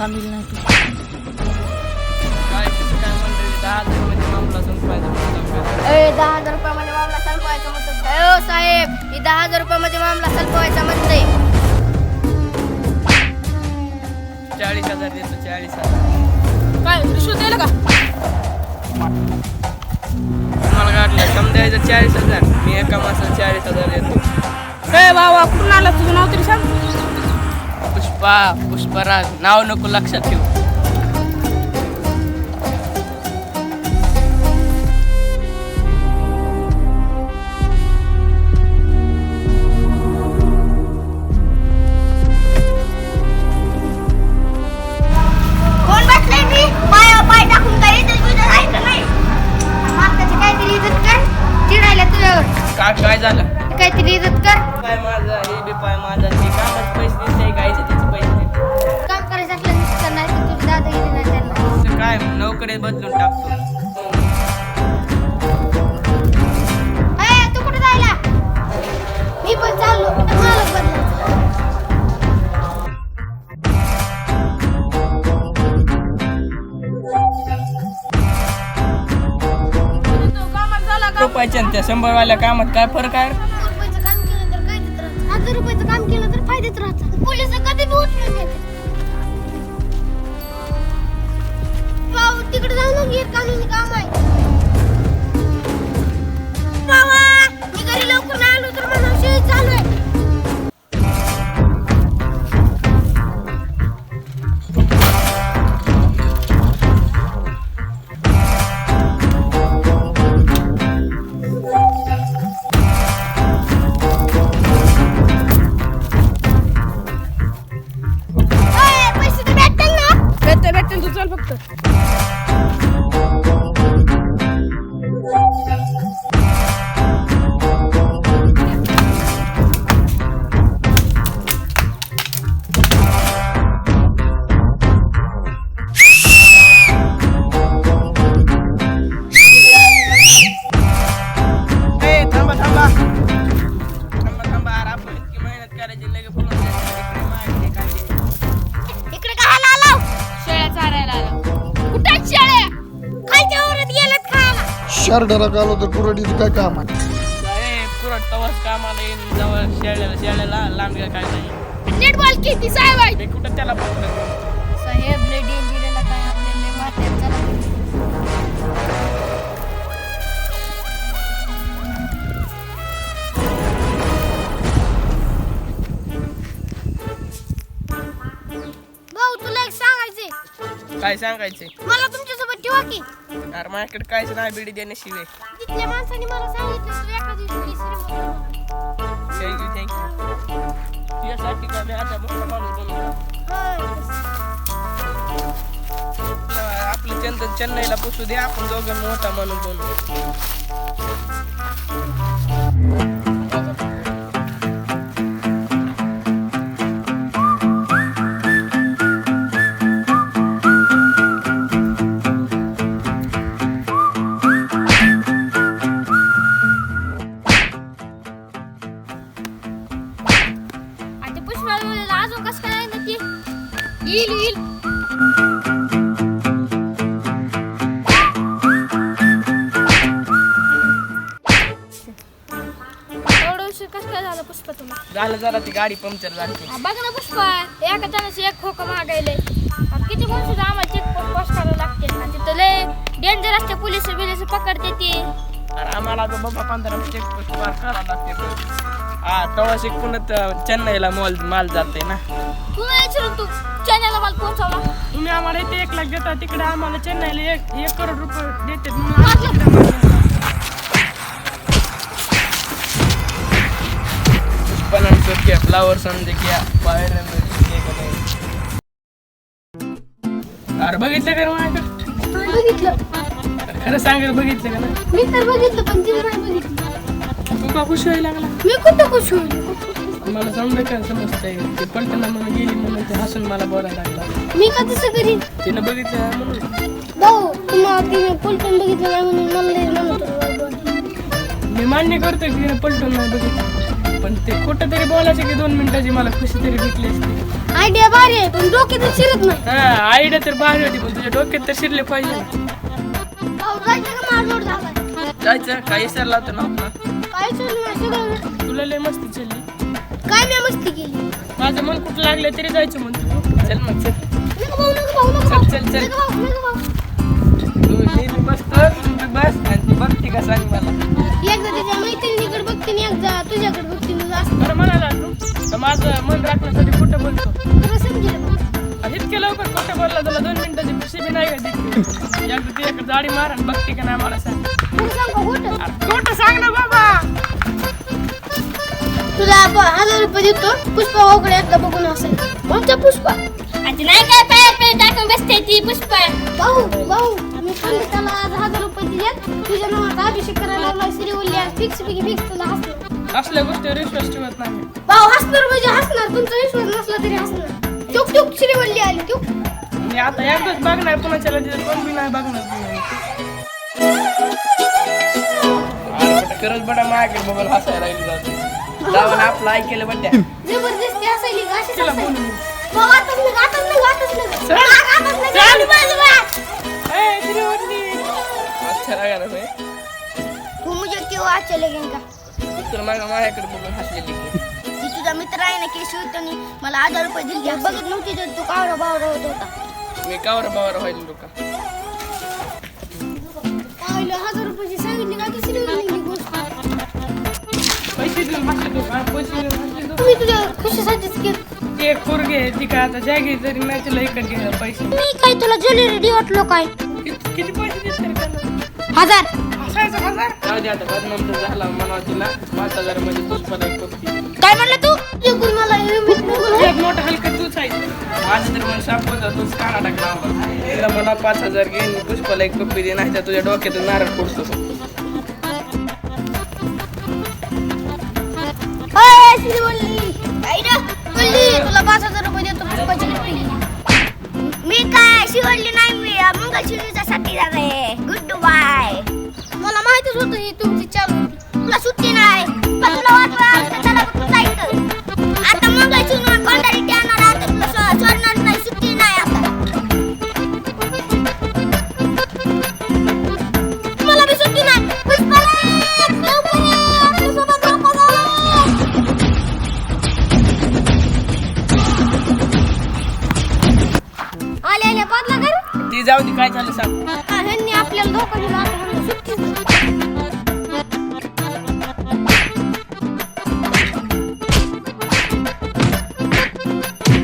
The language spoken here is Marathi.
थांबील नाही तू काय काय ए दहा हजार रुपयामध्ये मामला संपवायचा म्हणतो. हो साहेब ही दहा हजार रुपयामध्ये मामला संपवायचा चाळीस हजार देतो चाळीस हजार. काय रिश्वत द्यायला का? तुम्हाला कम द्यायचं चाळीस हजार. मी एका मासाला चाळीस हजार देतो. ए बाबा कुठून आला तुझं नाव तरी सांग. पुष्पा पुष्पराज नाव नको लक्षात ठेवू. कोण बसलाय मी पाय पाय टाकून काय नाही? काहीतरी इज्जत कर. चिडायला तुझ्यावर. काय काय झालं? काहीतरी इज्जत कर. पाय माझा हे बी पाय माझा ते बदलून टाकतो. ए, तू कुठे जायला? मी पण चाललो मालक बदलायचं तो कामात झाला का रुपयाच्या आणि त्या शंभरवाल्या कामात काय फरक आहे? रुपयाचं काम केलं तर काय देत राहतं? हजार रुपयाचं काम केलं तर फायद्यात राहतं. शर्टाला आलो तर कुरडीचं काय काम आहे? तवस कामाला येईन जवळ शेळ्याला शेळ्याला लांबग्या काय नाही. नीट बोल की ती साहेब आहे? मी कुठं त्याला साहेब काय आपल्याला मारते चला. भाऊ तुला एक सांगायचे काय सांगायचंय? मला ठेवा की अरे माझ्याकडे कायच नाही बिडी देण्याशिवाय तिथल्या माणसाने मला सांगितलं एका दिवशी. थँक्यू थँक्यू तुझ्यासाठी का मी आता मोठा माणूस. आपलं चंदन चेन्नईला पुसू दे आपण दोघं मोठा माणूस बनू झालं जरा ती गाडी पंक्चर झाली. हा, बघ ना पुष्पा एका जणाचे एक खोकं मागायले. किती वर्ष आम्हाला चेक पोस्ट करावं लागते. आणि तिथं लय डेंजर असते पोलीस बिलिस पकडते ती. अरे आम्हाला तर बाबा पंधरा चेक पोस्ट पार करावं लागते बघ. हा तवा शिकून चेन्नईला मॉल माल जाते ना. तू नाही विचारून तू चॅनलला मला पोहोचवला? तुम्ही आम्हाला इथे एक लाख देता तिकडे आम्हाला चेन्नईला एक एक करोड रुपये देते म्हणून आम्ही तिकडे फ्लावर समजे घ्या बाहेर अरे बघितलं का रे माझ्याकडे बघितलं. खरं सांगायला बघितलं का ना मी तर बघितलं पण तिला नाही बघितलं. तू का खुश व्हायला लागला? मी कुठं खुश होईल? मला समजा काय समजतंय. ते पलटणला म्हणून गेली म्हणून ते हसून मला बोलायला लागला. मी का तसं करीन? तिनं बघितलं म्हणून? भाऊ तुम्हाला तिने पलटून बघितलं नाही म्हणून? मला लई म्हणत होतं. मी मान्य करतोय की तिनं पलटून नाही बघितलं. पण ते कुठं तरी बोलायचं की दोन मिनिटाची मला खुशी तरी भेटली असती. आयडिया भारी आहे पण डोक्यात शिरत नाही. हा आयडिया तर भारी होती पण तुझ्या डोक्यात तर शिरले पाहिजे. ना. भाऊ जायचं का माझा जोड झाला जायचं ना काय चालू आहे सगळं तुला लय मस्ती चालली काय मी मस्ती केली? माझं मन कुठं लागलं तरी जायचं म्हणतो. तू. चल मग चल. नका भाऊ नका भाऊ नका चल, भाऊ. चल, चल. नका भाऊ नका भाऊ. तू नेहमी बसतो तू बी बस आणि ती बघते का सांग मला. एकदा माझं मन राखण्यासाठी कुठं बोलतो? खरं समजेल भाऊ. इतके लवकर कुठं बोलला तुला? दोन मिनिटाची खुशी बी नाही का दिसली एकदा तुझ्याकडे जाडी मार आणि बघते का नाही मला सांग. अरे खोटं सांग ना बाबा. तुला हजार रुपये देतो पुष्पा भाऊकडे एकदा बघून असेल. कोणत्या पुष्पा. आता नाही काय पायात पाय टाकून बसते ती पुष्पा? भाऊ भाऊ मी पंडिताला आज हजार रुपये दिलेत. तुझ्या नावाचा अभिषेक करायला लावला श्री उल्ल्या फिक्स पैकी फिक्स तुला हसणार असल्या गोष्टीवर विश्वास ठेवत नाही. भाऊ हसणार म्हणजे हसणार. तुमचा विश्वास नसला तरी हसणार. चुक चुक श्रीवल्ली आली चुक. मी आता एकदाच बघणार पुन्हा तिथं कोण बी नाही बघणार. खरंच बटा मागे बघून हसायला लागली जाते जाऊन आपलं ऐकेलं बट्या जबरदस्ती हसायली का? अशीच तिला हसायली. बोलू. भाऊ आताच नाही आताच नाही आताच नाही चल. आताच नाही चल. आली बाजूला. ए, श्रीवल्ली. अच्छा तू मुझे क्यों अच्छा लगेगा तुला माझ्या माझ्याकडे बघून हसलेली. ती तुझा मित्र आहे ना केशी होतं मला हजार रुपये दिले. बघत नव्हती तर तू कावरा बावरा होत होता. मी कावर बावर व्हायला लोका पाहिलं हजार रुपयाची सांगितली का? की श्रीवल्ली गोष्ट. पैसे देऊन बसले तू पैसे देऊन बसले तू. तुम्ही तुझ्या खुशीसाठीच केलं. ते एक पोरगी आहे ती काय आता जागी नाही तिला इकडे पैसे. मी काय तुला ज्वेलरी वाटलो काय? किती किती पैसे देत तरी त्यांना हजार. हसायचं हजार? जाऊ दे आता बदनाम तर झाला तिला. पाच हजारमध्ये पुष्पाला एक पप्पी काय म्हणलं तू? एकूण मला हे एक मोठा हलका तूच आहे. माझं तर तूच काना टाकला आम्हाला. तिला मला पाच हजार घे आणि पुष्पाला एक पप्पी दे नाही तर तुझ्या डोक्यातून नारळ फोडतो. अय, श्रीवल्ली आई रे, तुला सुट्टी नाही. पण तुला वाटलं चला तू जायचं? आता मंगळशिरी कोणतरी येणार आता तुला सो- सोडणार नाही सुट्टी नाही आता. मला बी सुट्टी नाही. लवकर ये, आपल्यासोबत धोका झाला. आले आले पाच लाख ती जाऊ दे काय झालं सांग. ह्यांनी आपल्याला धोका दिला आता ह्यांना.